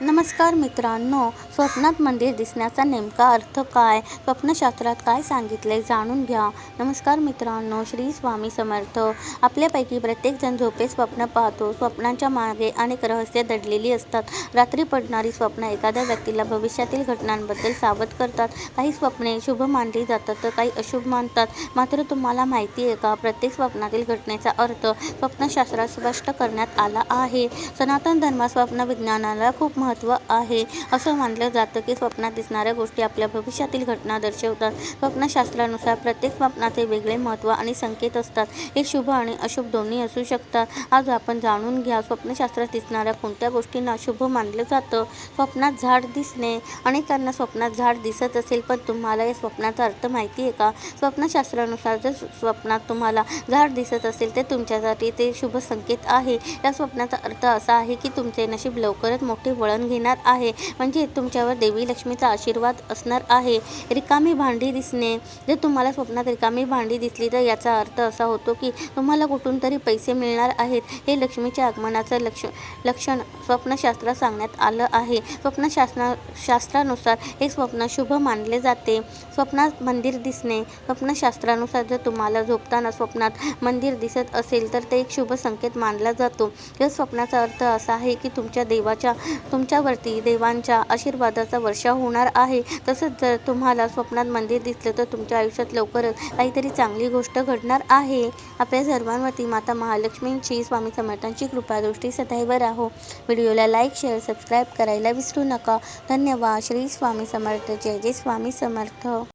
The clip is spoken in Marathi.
नमस्कार मित्रांनो स्वप्नात मंदिर दिसण्याचा नेमका अर्थ काय? स्वप्नशास्त्रात काय सांगितले जाणून घ्या. नमस्कार मित्रांनो श्री स्वामी समर्थ. आपल्यापैकी प्रत्येकजण झोपेत स्वप्न पाहतो. स्वप्नांच्या मागे अनेक रहस्य दडलेली असतात. रात्री पडणारी स्वप्न एखाद्या व्यक्तीला भविष्यातील घटनांबद्दल सावध करतात. काही स्वप्ने शुभ मानली जातात तर काही अशुभ मानतात. मात्र तुम्हाला माहिती आहे का? प्रत्येक स्वप्नातील घटनेचा अर्थ स्वप्नशास्त्रात स्पष्ट करण्यात आला आहे. सनातन धर्मात स्वप्न विज्ञानाला खूप महत्त्व आहे. असं मानलं जातं की स्वप्नात दिसणाऱ्या गोष्टी आपल्या भविष्यातील घटना दर्शवतात. स्वप्नशास्त्रानुसार प्रत्येक स्वप्नाचे वेगळे महत्त्व आणि संकेत असतात. हे शुभ आणि अशुभ दोन्ही असू शकतात. आज आपण जाणून घ्या स्वप्नशास्त्रात दिसणाऱ्या कोणत्या गोष्टींना शुभ मानलं जातं. स्वप्नात झाड दिसणे. अनेकांना स्वप्नात झाड दिसत असेल पण तुम्हाला या स्वप्नाचा अर्थ माहिती आहे का? स्वप्नशास्त्रानुसार जर स्वप्नात तुम्हाला झाड दिसत असेल तर तुमच्यासाठी ते शुभ संकेत आहे. या स्वप्नाचा अर्थ असा आहे की तुमचे नशीब लवकरच मोठे वळण घेणार आहे. म्हणजे तुमच्यावर देवी लक्ष्मीचा आशीर्वाद असणार आहे. रिकामी भांडी दिसणे. जर तुम्हाला स्वप्नात रिकामी भांडी दिसली तर याचा अर्थ असा होतो की तुम्हाला कुठून तरी पैसे मिळणार आहेत. हे लक्ष्मीच्या आगमनाचं लक्ष लक्षण स्वप्नशास्त्रात सांगण्यात आलं आहे. स्वप्नशास्त्रा शास्त्रानुसार हे स्वप्न शुभ मानले जाते. स्वप्नात मंदिर दिसणे. स्वप्नशास्त्रानुसार जर तुम्हाला झोपताना स्वप्नात मंदिर दिसत असेल तर ते एक शुभ संकेत मानला जातो. या स्वप्नाचा अर्थ असा आहे की तुमच्या देवाच्या तुम तुमच्यावरती देवांच्या आशीर्वादाचा वर्षा होणार आहे. तसंच जर तुम्हाला स्वप्नात मंदिर दिसलं तर तुमच्या आयुष्यात लवकरच काहीतरी चांगली गोष्ट घडणार आहे. आपल्या सर्वांवरती माता महालक्ष्मींची स्वामी समर्थांची कृपादृष्टी सदैव राहो. व्हिडिओला लाईक शेअर सबस्क्राईब करायला विसरू नका. धन्यवाद. श्री स्वामी समर्थ. जय जय स्वामी समर्थ.